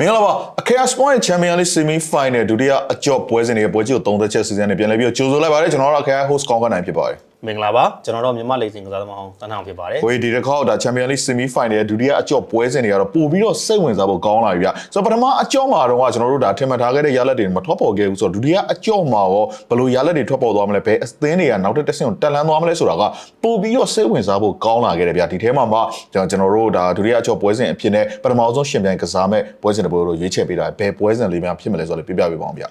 မင်္ဂလာပါအခေယာစပွန်ရဲ့ Champions League Semi Final ဒုတိယအကြော့ပွဲစဉ်တွေပွဲကြီးကိုသုံးသက်ချက်စီစဉ်နေပြန်လဲပြီးတော့ကြိုဆိုလိုက်ပါတယ်ကျွန်တော်တို့အခေယာ host ကောင်းကနိုင်ဖြစ်ပါတယ် မင်္ဂလာပါကျွန်တော်တို့မြန်မာလိမ့်စင်ကစားသမားအောင်တန်းထောင်ဖြစ်ပါတယ်ကိုဒီတစ်ခေါက်ဒါ Champions League Semi Final ရဲ့ဒုတိယအကြော့ပွဲစဉ်တွေကတော့ပို့ပြီးတော့စိတ်ဝင်စားဖို့ကောင်းလာပြီဗျဆိုတော့ပထမအကြော့မှာတော့ကကျွန်တော်တို့ဒါထင်မှတ်ထားခဲ့တဲ့ရလဒ်တွေမထွက်ပေါ်ခဲ့ဘူးဆိုတော့ဒုတိယအကြော့မှာရောဘယ်လိုရလဒ်တွေထွက်ပေါ်သွားမလဲဘယ်အသင်းတွေကနောက်တစ်တစ်ဆင့်ကိုတက်လန်းသွားမလဲဆိုတာကပို့ပြီးတော့စိတ်ဝင်စားဖို့ကောင်းလာခဲ့တယ်ဗျဒီထဲမှာမှကျွန်တော်တို့ဒါဒုတိယအကြော့ပွဲစဉ်အဖြစ်နဲ့ပထမဆုံးရှင်ပြိုင်ကစားမဲ့ပွဲစဉ်တစ်ပွဲကိုရွေးချယ်ပေးတာဘယ်ပွဲစဉ်လေးများဖြစ်မလဲဆိုတော့ပြပြပေးပါအောင်ဗျ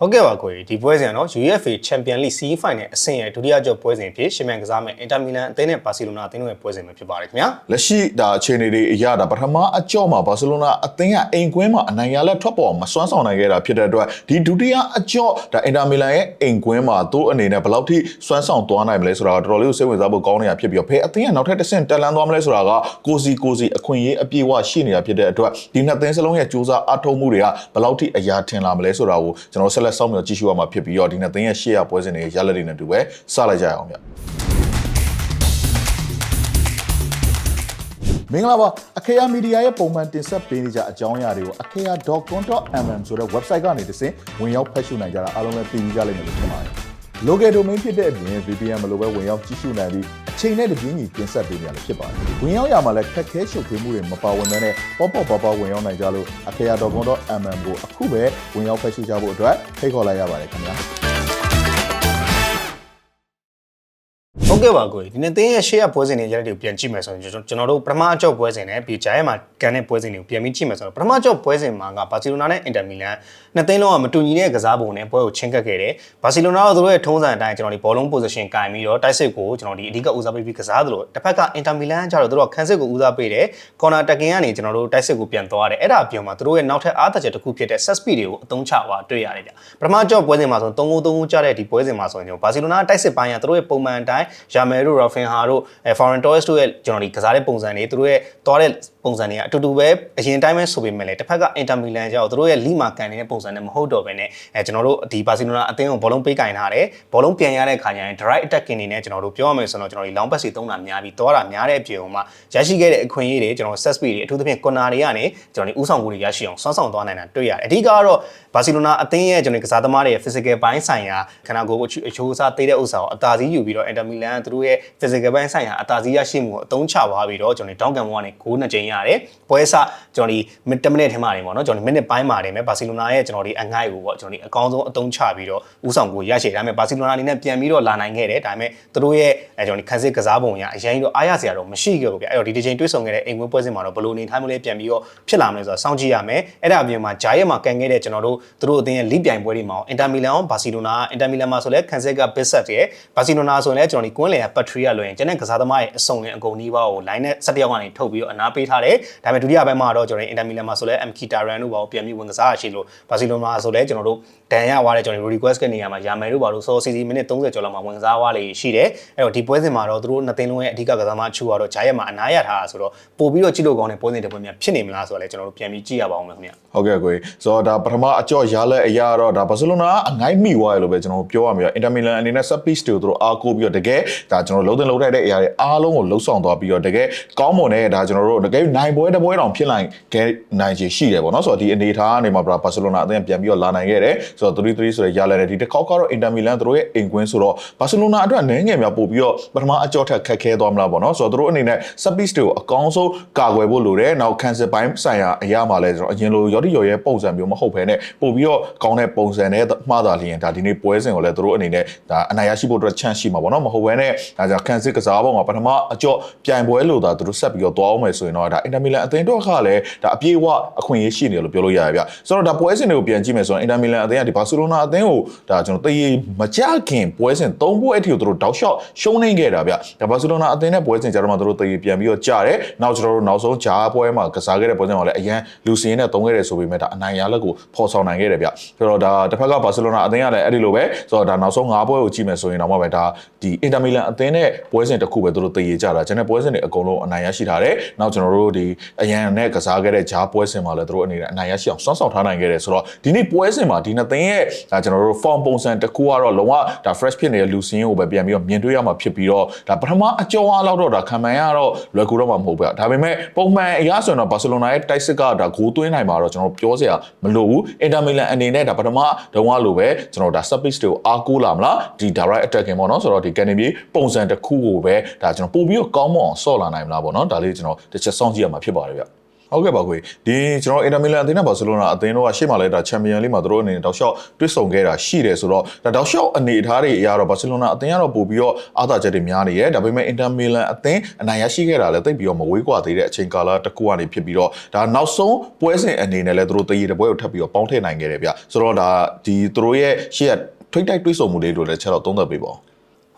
ဟုတ်ကဲ့ပါကိုကြီးဒီပွဲစဉ်ကတော့ UEFA Champions League CE Final အဆင့်ရဲ့ဒုတိယကြော့ပွဲစဉ်ဖြစ်ရှင်မြန်ကစားမဲ့ Inter Milan အသင်းနဲ့ Barcelona အသင်းတို့ရဲ့ပွဲစဉ်ပဲဖြစ်ပါတယ်ခင်ဗျာလက်ရှိဒါအခြေအနေတွေအရဒါပထမအကြော့မှာဘာစီလိုနာအသင်းကအိမ်ကွင်းမှာအနိုင်ရလက်ထွက်ပေါ်မစွမ်းဆောင်နိုင်ခဲ့တာဖြစ်တဲ့အတွက်ဒီဒုတိယအကြော့ဒါအင်တာမီလန်ရဲ့အိမ်ကွင်းမှာသူ့အနေနဲ့ဘယ်လောက်ထိစွမ်းဆောင်သွားနိုင်မလဲဆိုတာကတော်တော်လေးကိုစိတ်ဝင်စားဖို့ကောင်းနေတာဖြစ်ပြီးတော့ဖဲအသင်းကနောက်ထပ်တစ်ဆင့်တက်လန်းသွားမလဲဆိုတာကကိုစီကိုစီအခွင့်အရေးအပြည့်အဝရှိနေတာဖြစ်တဲ့အတွက်ဒီနှစ်သင်းစလုံးရဲ့စူးစမ်းအထောက်မှုတွေကဘယ်လောက်ထိအရာထင်လာမလဲဆိုတာကိုကျွန်တော်ဆက်လက်စောင့်မျှော်ကြည့်ရှုရမှာဖြစ်ပြီးတော့ဒီနှစ်သင်းရဲ့ရှေ့ရပွဲစဉ်တွေရလက်တွေနဲ့အတူပဲစလိုက်ကြရအောင်ဗျမင်္ဂလာပါအခေယာမီဒီယာရဲ့ပုံမှန်တင်ဆက်ပေးနေကြအကြောင်းအရာတွေကို akea.com.mm ဆိုတဲ့ website ကနေတဆင့်ဝင်ရောက်ဖတ်ရှုနိုင်ကြတာအားလုံးလည်းသိပြီးကြလိမ့်မယ်လို့ထင်ပါတယ်။ local domain ဖြစ်တဲ့အပြင် VPN မလိုပဲဝင်ရောက်ကြည့်ရှုနိုင်ပြီးအချိန်နဲ့တပြေးညီတင်ဆက်ပေးနေရလို့ဖြစ်ပါတယ်။ဝင်ရောက်ရမှာလည်းခက်ခဲရှုပ်ထွေးမှုတွေမပါဝင်တဲ့ပေါ့ပေါ့ပါပါဝင်ရောက်နိုင်ကြလို့ akea.com.mm ကိုအခုပဲဝင်ရောက်ဖတ်ရှုကြဖို့အတွက်ဖိတ်ခေါ်လိုက်ရပါတယ်ခင်ဗျာ။ ဟုတ်ကဲ့ပါကိုကြီးဒီနေ့သင်းရဲ့ရှေ့ရပွဲစဉ်တွေရတဲ့တွေကိုပြန်ကြည့်မယ်ဆိုရင်ကျွန်တော်ကျွန်တော်တို့ပထမအကြော့ပွဲစဉ်နဲ့ပြီးဂျာရဲမှာကန်တဲ့ပွဲစဉ်တွေကိုပြန်ပြီးကြည့်မယ်ဆိုတော့ပထမအကြော့ပွဲစဉ်မှာကဘာစီလိုနာနဲ့အင်တာမီလန်နှစ်သင်းလုံးကမတူညီတဲ့ကစားပုံနဲ့ပွဲကိုချင်းကပ်ခဲ့တယ်ဘာစီလိုနာကသူတို့ရဲ့ထုံးစံအတိုင်းကျွန်တော်ဒီဘောလုံး position ကင်ပြီးတော့တိုက်စစ်ကိုကျွန်တော်ဒီအဓိကဦးစားပေးပြီးကစားသလိုတစ်ဖက်ကအင်တာမီလန်ကျတော့သူတို့ကခန်းစစ်ကိုဦးစားပေးတယ်ကော်နာတက်ကင်ကနေကျွန်တော်တို့တိုက်စစ်ကိုပြန်သွားတယ်အဲ့ဒါအပြင်မှာသူတို့ရဲ့နောက်ထပ်အားသက်ချက်တစ်ခုဖြစ်တဲ့ set speed တွေကိုအသုံးချသွားတွေ့ရတယ်ဗျပထမအကြော့ပွဲစဉ်မှာဆို3-3 3ကြတဲ့ဒီပွဲစဉ်မှာဆိုရင်ဘာစီလိုနာတိုက်စစ်ပိုင်းကသူတို့ရဲ့ပုံမှန်အတိုင်းယာမယ်တို့ Rafinha တို့အဲ Foreign Torres တို့ရဲ့ကျွန်တော်ဒီကစားတဲ့ပုံစံတွေသူတို့ရဲ့သွားတဲ့ပုံစံတွေကအတူတူပဲအရင်တိုင်းပဲဆိုပေမဲ့လည်းတစ်ဖက်က Inter Milan ကြောင့်သူတို့ရဲ့လိမာကန်နေတဲ့ပုံစံနဲ့မဟုတ်တော့ဘဲနဲ့အဲကျွန်တော်တို့ဒီ Barcelona အသင်းကိုဘောလုံးပေးကင်ထားတယ်ဘောလုံးပြန်ရတဲ့ခါကျရင် direct attacking နေနဲ့ကျွန်တော်တို့ပြောရမယ်ဆိုတော့ကျွန်တော်ဒီ long pass တွေသုံးတာများပြီးသွားတာများတဲ့အပြင်မှာရရှိခဲ့တဲ့အခွင့်အရေးတွေကျွန်တော် set speed တွေအထူးသဖြင့် corner တွေကနေကျွန်တော်ဒီဥဆောင်မှုတွေရရှိအောင်ဆွမ်းဆောင်သွားနိုင်တာတွေ့ရတယ်အဓိကတော့ Barcelona အသင်းရဲ့ကျွန်တော်ကစားသမားတွေရဲ့ physical ဘိုင်းဆိုင်ရာခန္ဓာကိုယ်အချိုးအစားသေးတဲ့ဥစ္စာကိုအသာစီးယူပြီးတော့ Inter Milan ကသူတို့ရဲ့ physical ဘိုင်းဆိုင်ရာအသာစီးရရှိမှုကိုအသုံးချသွားပြီးတော့ကျွန်တော်ဒီ down cam ကနေဂိုးနှစ်ကြိမ်ရတယ်ပွဲစကျွန်တော်ဒီ10မိနစ်ထဲမှာနေပေါ့နော်ကျွန်တော်ဒီမိနစ်ပိုင်းမှာနေမယ် Barcelona ရဲ့ကျွန်တော်ဒီအငိုက်ကိုပေါ့ကျွန်တော်ဒီအကောင်းဆုံးအသုံးချပြီးတော့ဥဆောင်ကိုရရှိဒါပေမဲ့ Barcelona အနေနဲ့ပြန်ပြီးတော့လာနိုင်ခဲ့တယ်ဒါပေမဲ့သူတို့ရဲ့အဲကျွန်တော်ဒီခန်းစစ်ကစားပုံရအရင်တော့အားရစရာတော့မရှိခဲ့ဘူးဗျအဲ့တော့ဒီတစ်ချိန်တွေ့ဆုံခဲ့တဲ့အိမ်ဝင်းပွဲစဉ်မှာတော့ဘယ်လိုအနေထားမျိုးလေးပြန်ပြီးတော့ဖြစ်လာမလဲဆိုတော့စောင့်ကြည့်ရမယ်အဲ့ဒါအပြင်မှာဂျာရက်မှာကန်ခဲ့တဲ့ကျွန်တော်တို့သူတို့အသင်းရဲ့လိပြိုင်ပွဲတွေမှာအင်တာမီလန်ရောဘာစီလိုနာအင်တာမီလန်မှာဆိုလဲခန်းဆက်ကဘစ်ဆက်ရဲ့ဘာစီလိုနာဆိုရင်လည်းကျွန်တော်ဒီကွင်းလယ်ကပတ်ထရီယာလွယ်ရင်ကျန်တဲ့ကစားသမားရဲ့အစုံလင်အကုန်နီးပါးကို line နဲ့ဆက်တယောက်ကနေထုတ်ပြီးတော့အနာပေးထားတယ်ဒါပေမဲ့ဒုတိယပိုင်းမှာတော့ကျွန်တော်အင်တာမီလန်မှာဆိုလဲ MK Taran တို့ဘာကိုပြန်ပြီးဝင်ကစားရရှိလို့ဘာစီလိုနာဆိုလဲကျွန်တော်တို့ဒန်ရဝါတဲ့ကျွန်တော် request ကနေရာမှာယာမယ်တို့ဘာလို့စောစီစီမိနစ်30ကျော်လောက်မှာဝင်ကစားသွားလေရှိတယ်အဲ့တော့ဒီပွဲစဉ်မှာတော့သူတို့နှစ်သင်းလုံးရဲ့အဓိကကစားသမားအချို့ကတော့ဂျာရက်မှာအနားရထားတာဆိုတော့ပို့ပြီးတော့ကြည့်လို့ကောင်းတဲ့ပွဲစဉ်တစ်ပွဲများဖြစ်နေမလားဆိုတော့လဲကျွန်တော်တို့ပြန်ပြီးကြည့်ရပါအောင်မယ်ခင်ဗျဟုတ်ကဲ့ကိုကြီးဆိုတော့ဒါပထမအကြော့ရလဲအရာတော့ဒါဘာစီလိုနာကအငိုင်းမိသွားရလို့ပဲကျွန်တော်ပြောရမှာအင်တာမီလန်အနေနဲ့ set piece တွေကိုသူတို့အားကိုးပြီးတော့တကယ်ဒါကျွန်တော်လုံးတင်လုံးထိုက်တဲ့အရာတွေအားလုံးကိုလှုပ်ဆောင်သွားပြီးတော့တကယ်ကောင်းမွန်တဲ့ဒါကျွန်တော်တို့တကယ်နိုင်ပွဲတစ်ပွဲတောင်ဖြစ်နိုင်ခဲ့နိုင်ချေရှိတယ်ပေါ့နော်ဆိုတော့ဒီအနေထားကနေမှာဘာစီလိုနာအသင်းပြန်ပြီးတော့လာနိုင်ခဲ့တယ်ဆိုတော့3-3ဆိုတဲ့ရလဲတယ်ဒီတစ်ခေါက်ကတော့အင်တာမီလန်သူတို့ရဲ့အိမ်ကွင်းဆိုတော့ဘာစီလိုနာအတွက်နည်းငယ်များပို့ပြီးတော့ပထမအကြော့ထက်ခက်ခဲသွားမလားပေါ့နော်ဆိုတော့သူတို့အနေနဲ့ set piece တွေကိုအကောင်းဆုံးကာကွယ်ဖို့လိုတယ်နောက် cancel ပိုင်းဆိုင်ရာအရာမှာလဲကျွန်တော်အရင်လိုရော်ဒီရော်ရဲ့ပုံစံမျိုးမဟုတ်ဘဲနဲ့ပို့ပြီးတော့ကောင်းတဲ့ပုံစံနဲ့မှားတာလျင်ဒါဒီနေ့ပွဲစဉ်ကိုလည်းသူတို့အနေနဲ့ဒါအနိုင်ရရှိဖို့အတွက် chance ရှိမှာပေါ့နော်မဟုတ်ဘဲနဲ့ဒါကြောင့် cancel ကစားပုံကပထမအကြော့ပြိုင်ပွဲလို့သာသူတို့ဆက်ပြီးတော့သွားအောင်မယ်ဆိုရင်တော့ဒါ Inter Milan အသင်းတော့ခါလည်းဒါအပြေးအဝအခွင့်အရေးရှိနေတယ်လို့ပြောလို့ရရဗျဆိုတော့ဒါပွဲစဉ်တွေကိုပြန်ကြည့်မယ်ဆိုရင် Inter Milan အသင်းကဒီ Barcelona အသင်းကိုဒါကျွန်တော်တည်မကြခင်ပွဲစဉ်၃ပွဲအထိကိုသူတို့တောက်လျှောက်ရှုံးနေခဲ့တာဗျဒါ Barcelona အသင်းနဲ့ပွဲစဉ်ကြတော့မှသူတို့တည်ပြန်ပြီးတော့ကြားတယ်နောက်ကျွန်တော်တို့နောက်ဆုံးဂျားပွဲမှာကစားခဲ့တဲ့ပွဲစဉ်မှာလည်းအရန်လူစင်းနဲ့သုံးခဲ့တယ်ဆိုပေမဲ့ဒါအနိုင်ရလက်ကိုဖော်ဆောင်နိုင်ခဲ့တယ်ဗျဆိုတော့ဒါတစ်ဖက်က Barcelona အသင်းကလည်းအဲ့ဒီလိုပဲဆိုတော့ဒါနောက်ဆုံး၅ပွဲကိုကြည့်မယ်ဆိုရင်တော့မှပဲဒါဒီ Inter Milan လန်အသင်းနဲ့ပွဲစဉ်တစ်ခုပဲသူတို့တည်ရကြတာကျွန်တော်ပွဲစဉ်တွေအကုန်လုံးအနိုင်ရရှိထားတယ်နောက်ကျွန်တော်တို့ဒီအရန်နဲ့ကစားခဲ့တဲ့ဂျားပွဲစဉ်မှာလည်းသူတို့အနေနဲ့အနိုင်ရရှိအောင်စွမ်းဆောင်ထားနိုင်ခဲ့တယ်ဆိုတော့ဒီနေ့ပွဲစဉ်မှာဒီနှစ်သင်းရဲ့ဒါကျွန်တော်တို့ form ပုံစံတစ်ခုကတော့လုံးဝဒါ fresh ဖြစ်နေတဲ့လူစင်းကိုပဲပြန်ပြီးတော့မြင်တွေ့ရမှာဖြစ်ပြီးတော့ဒါပထမအကျော်အားလောက်တော့ဒါခံမှန်ရတော့လွယ်ကူတော့မှာမဟုတ်ဘူးဒါပေမဲ့ပုံမှန်အရာဆိုရင်တော့ဘာစီလိုနာရဲ့တိုက်စစ်ကဒါဂိုးသွင်းနိုင်မှာတော့ကျွန်တော်ပြောစရာမလိုဘူးအင်တာမီလန်အနေနဲ့ဒါပထမတုန်းကလိုပဲကျွန်တော်ဒါ sub pitch တွေကိုအားကိုးလာမလားဒီ direct attacking ပေါ့နော်ဆိုတော့ဒီ cannon ပြေပုံစံတစ်ခုကိုပဲဒါကျွန်တော်ပို့ပြီးတော့ကောင်းမွန်အောင်ဆော့လာနိုင်မလားပေါ့နော်ဒါလေးကျွန်တော်တစ်ချက်စောင့်ကြည့်ရမှာဖြစ်ပါတယ်ဗျ ဟုတ်ကဲ့ပါကွေဒီကျွန်တော်အင်တာမီလန်အသင်းနဲ့ဘာစီလိုနာအသင်းတို့ကရှေ့မှာလဲဒါချန်ပီယံလိမှာတို့အနေနဲ့တောက်လျှောက်တွစ်ဆုံခဲ့တာရှိတယ်ဆိုတော့ဒါတောက်လျှောက်အနေအထားတွေအရတော့ဘာစီလိုနာအသင်းကတော့ပို့ပြီးတော့အားသာချက်တွေများနေရဲ့ဒါပေမဲ့အင်တာမီလန်အသင်းအနိုင်ရရှိခဲ့တာလည်းတိတ်ပြီးတော့မဝေးကွာသေးတဲ့အချိန်ကာလတစ်ခုကနေဖြစ်ပြီးတော့ဒါနောက်ဆုံးပွဲစဉ်အနေနဲ့လည်းတို့တည်ရတဲ့ပွဲကိုထပ်ပြီးတော့ပေါင်းထည့်နိုင်ခဲ့တယ်ဗျဆိုတော့ဒါဒီတို့ရဲ့ရှေ့ကထိတ်တိုက်တွစ်ဆုံမှုလေးတို့လည်းချက်တော့သုံးသပ်ပေးပါဦး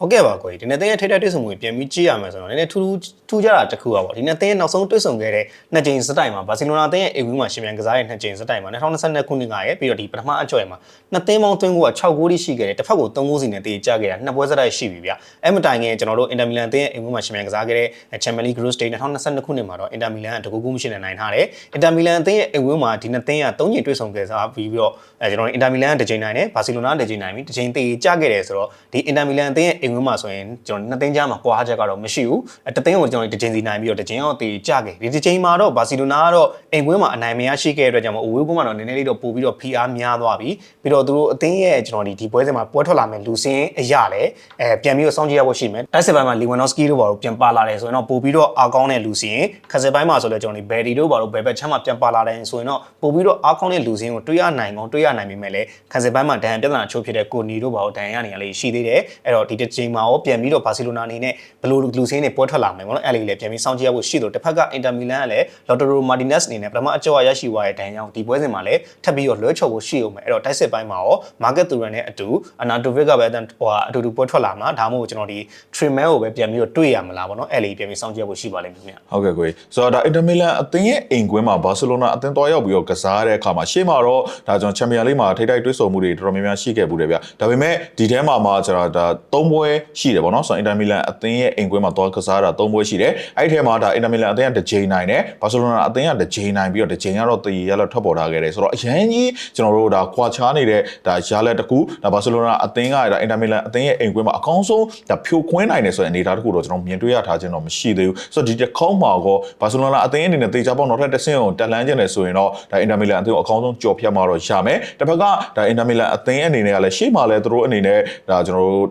ဟုတ်ကဲ့ပါကိုကြီးဒီနေ့တင်းရဲ့ထိတ်တဲ့တွေ့ဆုံမှုကိုပြန်ပြီးကြည့်ရမယ်ဆိုတော့နည်းနည်းထူးထူးထူးခြားတာတစ်ခုပါပေါ့ဒီနေ့တင်းရဲ့နောက်ဆုံးတွေ့ဆုံခဲ့တဲ့နှစ်ကြိမ်စတိုင်မှာဘာစီလိုနာတင်းရဲ့အိမ်ဝင်းမှာရှင်ပြန်ကစားတဲ့နှစ်ကြိမ်စတိုင်မှာ2022ခုနှစ်ကရဲ့ပြီးတော့ဒီပထမအကြော်ရမှာနှစ်တင်းပေါင်းသွင်းကိုက6ဂိုးတိရှိခဲ့တယ်တစ်ဖက်ကို3ဂိုးစီနဲ့တေးကြခဲ့တာနှစ်ပွဲစတိုင်ရှိပြီဗျအဲ့မတိုင်ခင်ကျွန်တော်တို့အင်တာမီလန်တင်းရဲ့အိမ်ဝင်းမှာရှင်ပြန်ကစားခဲ့တဲ့ချန်ပီယံလိဂ်ဂရုစတေး2022ခုနှစ်မှာတော့အင်တာမီလန်ကတကူကူးမရှိနဲ့နိုင်ထားတယ်အင်တာမီလန်အသင်းရဲ့အိမ်ဝင်းမှာဒီနှစ်တင်းက3ကြိမ်တွေ့ဆုံခဲ့စားပြီးပြီးတော့အဲကျွန်တော်တို့အင်တာမီလန်ကတစ်ကြိမ်နိုင်တယ်ဘာစီလိုနာကတစ်ကြိမ်နိုင်ပြီတစ်ကြိမ်တေးကြခဲ့တယ်ဆိုတော့ဒီအင်တာမီလန်အသင်းရဲ့အိမ်ဝင်းမှာဆိုရင်ကျွန်တော်နှစ်သိန်းကြားမှာကွာချက်ကတော့မရှိဘူးအဲတစ်သိန်းကိုကျွန်တော်တစ်ချိန်စီနိုင်ပြီးတော့တစ်ချိန်အောင်တေကြခဲ့ဒီတစ်ချိန်မှာတော့ဘာစီလိုနာကတော့အိမ်ကွင်းမှာအနိုင်မရရှိခဲ့တဲ့အတွက်ကြောင့်မို့အဝေးကွင်းမှာတော့နည်းနည်းလေးတော့ပို့ပြီးတော့ PR များသွားပြီပြီးတော့သူတို့အသင်းရဲ့ကျွန်တော်ဒီဒီပွဲစဉ်မှာပွဲထွက်လာမယ်လူစင်းအရာလဲအဲပြန်ပြီးတော့စောင့်ကြည့်ရဖို့ရှိမယ်တိုက်စစ်ပိုင်းမှာလီဝန်နော့စကီတို့ဘာလို့ပြန်ပါလာတယ်ဆိုရင်တော့ပို့ပြီးတော့အားကောင်းတဲ့လူစင်းခက်စစ်ပိုင်းမှာဆိုလဲကျွန်တော်ဒီဘယ်ဒီတို့ဘာလို့ဘယ်ဘက်ချမ်းမှာပြန်ပါလာတယ်ဆိုရင်တော့ပို့ပြီးတော့အားကောင်းတဲ့လူစင်းကိုတွေ့ရနိုင်ကောင်းတွေ့ရနိုင်ပေမဲ့လည်းခက်စစ်ပိုင်းမှာဒဏ်ပြဿနာချိုးဖြစ်တဲ့ကိုနီတို့ဘာလို့ဒဏ်ရနေရလေးရှိသေးတယ်အဲ့တော့ဒီတစ်ချိန်မှာရောပြန်ပြီးတော့ဘာစီလိုနာအနေနဲ့ဘယ်လိုလူစင်းတွေပွဲထွက်လာမယ်ပေါ့နော်အဲ့လေးလည်းပြန်ပြီးစောင့်ကြည့်ရဖို့ရှိတယ်တစ်ဖက်ကအင်တာမီလန်ကလည်းလော်တိုရိုမာတီနက်စ်အနေနဲ့ပထမအကျော်ရရှိသွားတဲ့ဒဏ်ကြောင့်ဒီပွဲစဉ်မှာလည်းထပ်ပြီးတော့လွှဲချော်ဖို့ရှိအောင်မယ်အဲ့တော့တိုက်စစ်ပိုင်းမှာရောမာကက်တူရန်နဲ့အတူအနာတိုဗစ်ကပဲဟိုအတူတူပွဲထွက်လာမှာဒါမှမဟုတ်ကျွန်တော်ဒီထရီမဲကိုပဲပြန်ပြီးတော့တွေ့ရမလားပေါ့နော်အဲ့လေးပြန်ပြီးစောင့်ကြည့်ဖို့ရှိပါလိမ့်မယ်ခင်ဗျဟုတ်ကဲ့ကိုကြီးဆိုတော့ဒါအင်တာမီလန်အသင်းရဲ့အိမ်ကွင်းမှာဘာစီလိုနာအသင်းသွားရောက်ပြီးတော့ကစားတဲ့အခါမှာရှေ့မှာတော့ဒါကျွန်တော်ချန်ပီယံလိမှာထိတိုက်တွဲဆုံမှုတွေတော်တော်များများရှိခဲ့ဘူးတယ်ဗျဒါပေမဲ့ဒီထဲမှာမှကျွန်တော်ဒါ၃ပွဲရှိတယ်ပေါ့နော်ဆိုတော့အင်တာမီလန်အသင်းရဲ့အိမ်ကွင်းမှာသွားကစားတာ၃ပွဲရှိတယ်အဲ့ဒီထဲမှာဒါအင်တာမီလန်အသင်းကတစ်ချိန်နိုင်တယ်ဘာစီလိုနာအသင်းကတစ်ချိန်နိုင်ပြီးတော့တစ်ချိန်ကတော့တည်ရလောက်ထွက်ပေါ်လာခဲ့တယ်ဆိုတော့အရန်ကြီးကျွန်တော်တို့ဒါခွာချားနေတဲ့ဒါရလက်တစ်ခုဒါဘာစီလိုနာအသင်းကဒါအင်တာမီလန်အသင်းရဲ့အိမ်ကွင်းမှာအကောင်းဆုံးဒါဖြိုခွင်းနိုင်တယ်ဆိုတဲ့အနေအထားတစ်ခုတော့ကျွန်တော်မြင်တွေ့ရထားခြင်းတော့မရှိသေးဘူးဆိုတော့ဒီတစ်ခေါက်မှာကောဘာစီလိုနာအသင်းအနေနဲ့တေချာပေါက်နောက်ထပ်တစ်ဆင့်ကိုတက်လန်းခြင်းတယ်ဆိုရင်တော့ဒါအင်တာမီလန်အသင်းကိုအကောင်းဆုံးကြော်ဖြတ်မှာတော့ရမယ်တစ်ဖက်ကဒါအင်တာမီလန်အသင်းအနေနဲ့ကလည်းရှေ့မှာလည်းသူတို့အနေနဲ့ဒါကျွန်တော်တို့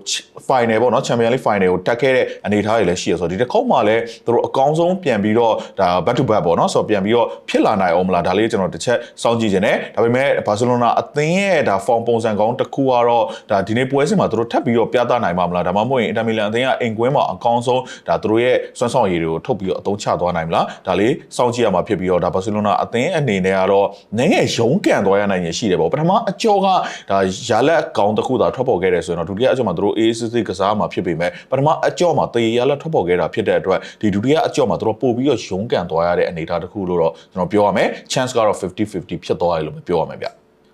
final ပေါ့နော်ချန်ပီယံလိ final ကိုတက်ခဲ့တဲ့အနေအထားတွေလည်းရှိရဆိုတော့ဒီတစ်ခေါက်မှာလည်းသူတို့အကောင်းဆုံးပြန်ပြီးတော့ဒါ back to back ပေါ့နော်ဆိုတော့ပြန်ပြီးတော့ဖြစ်လာနိုင်အောင်မလားဒါလေးကျွန်တော်တစ်ချက်စောင့်ကြည့်ခြင်းနဲ့ဒါပေမဲ့ဘာစီလိုနာအသင်းရဲ့ဒါ form ပုံစံကောင်းတစ်ခုကတော့ဒါဒီနေ့ပွဲစဉ်မှာသူတို့ထပ်ပြီးတော့ပြသနိုင်မှာမလားဒါမှမဟုတ်ရင်အင်တာမီလန်အသင်းကအိမ်ကွင်းမှာအကောင်းဆုံးဒါသူတို့ရဲ့စွမ်းဆောင်ရည်တွေကိုထုတ်ပြီးတော့အသုံးချသွားနိုင်မလားဒါလေးစောင့်ကြည့်ရမှာဖြစ်ပြီးတော့ဒါဘာစီလိုနာအသင်းအနေနဲ့ကတော့နည်းငယ်ရုံးကန်သွားရနိုင်ရရှိတယ်ပေါ့ပထမအကျော်ကဒါရလက်ကောင်းတစ်ခုသာထွက်ပေါ်ခဲ့တယ်ဆိုရင်တော့ဒုတိယအကျော်မှာသူတို့အေးစစ်စစ်ကစားမှာဖြစ်ပေမဲ့ပထမအကျော်မှာတေရလက်ထွက်ပေါ်ခဲ့တာဖြစ်တဲ့အတွက်ဒီဒုတိယအကျော်မှာသူတို့ပို့ပြီးတော့ရုံးကန်သွားရတဲ့အနေအထားတစ်ခုလို့တော့ကျွန်တော်ပြောရမယ် chance ကတော့50-50ဖြစ်သွားတယ်လို့ပြောရမယ်ဗျ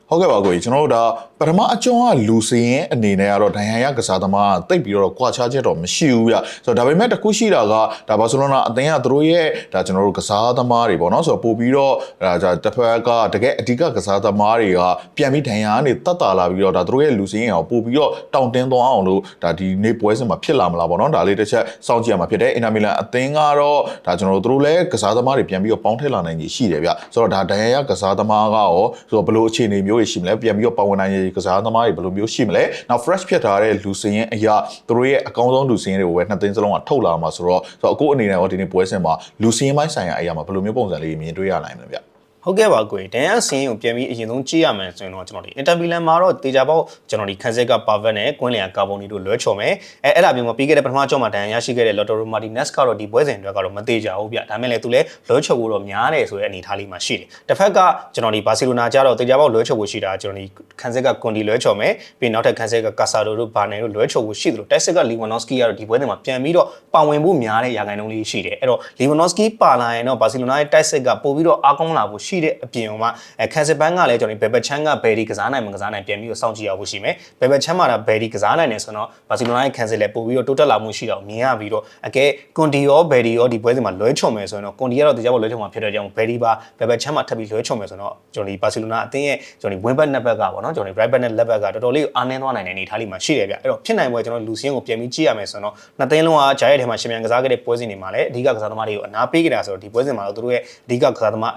ဟုတ်ကဲ့ပါကိုကြီးကျွန်တော်တို့ဒါ ပထမအကျော်ကလူစင်းရဲ့အနေနဲ့ကတော့ဒဏ်ရာရကစားသမားတိတ်ပြီးတော့ကွာခြားချက်တော့မရှိဘူးဗျဆိုတော့ဒါပေမဲ့တခုရှိတာကဒါဘာစီလိုနာအသင်းကသူတို့ရဲ့ဒါကျွန်တော်တို့ကစားသမားတွေပေါ့နော်ဆိုတော့ပို့ပြီးတော့ဒါဒါတစ်ဖက်ကတကယ်အဓိကကစားသမားတွေကပြန်ပြီးဒဏ်ရာကနေတတ်တာလာပြီးတော့ဒါသူတို့ရဲ့လူစင်းရောပို့ပြီးတော့တောင့်တင်းသွားအောင်လို့ဒါဒီနေပွဲစဉ်မှာဖြစ်လာမလားပေါ့နော်ဒါလေးတစ်ချက်စောင့်ကြည့်ရမှာဖြစ်တယ်အင်တာမီလန်အသင်းကတော့ဒါကျွန်တော်တို့သူတို့လည်းကစားသမားတွေပြန်ပြီးတော့ပေါင်းထည့်လာနိုင်ကြီးရှိတယ်ဗျဆိုတော့ဒါဒဏ်ရာရကစားသမားကရောဆိုတော့ဘယ်လိုအခြေအနေမျိုးတွေရှိမလဲပြန်ပြီးတော့ပါဝင်နိုင်ရေးကစားသမားတွေဘယ်လိုမျိုးရှိမလဲနောက် fresh ဖြစ်ထားတဲ့လူစင်းရင်အရာသူတို့ရဲ့အကောင်းဆုံးလူစင်းတွေကိုပဲနှစ်သိန်းစလုံးကထုတ်လာမှာဆိုတော့ဆိုတော့အခုအနေနဲ့တော့ဒီနေ့ပွဲစဉ်မှာလူစင်းပိုင်းဆိုင်ရာအရာမှာဘယ်လိုမျိုးပုံစံလေးမြင်တွေ့ရနိုင်မလဲဗျ ဟုတ်ကဲ့ပါကိုဒန်ရဆင်းကိုပြန်ပြီးအရင်ဆုံးကြည့်ရမယ်ဆိုရင်တော့ကျွန်တော်ဒီအင်တာမီလန်မှာတော့တေချာပေါက်ကျွန်တော်ဒီခန်းဆက်ကပါဗတ်နဲ့ကွင်းလျာကာဗွန်နီတို့လွဲချော်မယ်အဲအဲ့ဒါမျိုးမှာပြီးခဲ့တဲ့ပထမကြောမှာဒန်ရရှိခဲ့တဲ့လော်တိုရိုမာတီနက်စ်ကတော့ဒီပွဲစဉ်အတွက်ကတော့မသေးကြဘူးဗျဒါမဲ့လည်းသူလည်းလွဲချော်ဖို့တော့များတယ်ဆိုတဲ့အနေအထားလေးမှာရှိတယ်တစ်ဖက်ကကျွန်တော်ဒီဘာစီလိုနာကျတော့တေချာပေါက်လွဲချော်ဖို့ရှိတာကျွန်တော်ဒီခန်းဆက်ကကွန်ဒီလွဲချော်မယ်ပြီးနောက်ထပ်ခန်းဆက်ကကာဆာဒိုတို့ဘာနယ်တို့လွဲချော်ဖို့ရှိတယ်လို့တက်ဆက်ကလီဝနော့စကီကတော့ဒီပွဲစဉ်မှာပြန်ပြီးတော့ပါဝင်ဖို့များတဲ့ရာဂိုင်နှုန်းလေးရှိတယ်အဲ့တော့လီဝနော့စကီပါလာရင်တော့ဘာစီလိုနာရဲ့တက်ဆက်ကပို့ပြီးတော့အားကောင်းလာဖို့ရှိရှိတဲ့အပြင်မှာအဲကန်စစ်ပန်းကလည်းကျွန်တော်ဘယ်ဘက်ချမ်းကဘယ်ဒီကစားနိုင်မကစားနိုင်ပြန်ပြီးတော့စောင့်ကြည့်ရဖို့ရှိမယ်ဘယ်ဘက်ချမ်းမှာတော့ဘယ်ဒီကစားနိုင်တယ်ဆိုတော့ဘာစီလိုနာရဲ့ကန်စစ်လည်းပို့ပြီးတော့တိုးတက်လာမှုရှိတော့မြင်ရပြီးတော့အကဲကွန်တီရောဘယ်ဒီရောဒီပွဲစဉ်မှာလွဲချွန်မယ်ဆိုရင်တော့ကွန်တီကတော့တရားပေါ်လွဲချွန်မှာဖြစ်တဲ့ကြောင့်ဘယ်ဒီပါဘယ်ဘက်ချမ်းမှာထပ်ပြီးလွဲချွန်မယ်ဆိုတော့ကျွန်တော်ဒီဘာစီလိုနာအသင်းရဲ့ကျွန်တော်ဒီ win back နှစ်ဘက်ကပေါ့နော်ကျွန်တော်ဒီ right back နဲ့ left back ကတော်တော်လေးအားနည်းသွားနိုင်တဲ့အနေအထားလေးမှာရှိတယ်ဗျအဲ့တော့ဖြစ်နိုင်ပွဲကျွန်တော်လူစင်းကိုပြန်ပြီးကြည့်ရမယ်ဆိုတော့နှစ်သင်းလုံးကဂျာရဲ့ထဲမှာရှင်မြန်ကစားခဲ့တဲ့ပွဲစဉ်တွေမှာလည်းအဓိကကစားသမားတွေကိုအနာပေးကြတာဆိုတော့ဒီပွဲစဉ်မှာတော့သူတို့ရဲ့အဓိကကစားသမား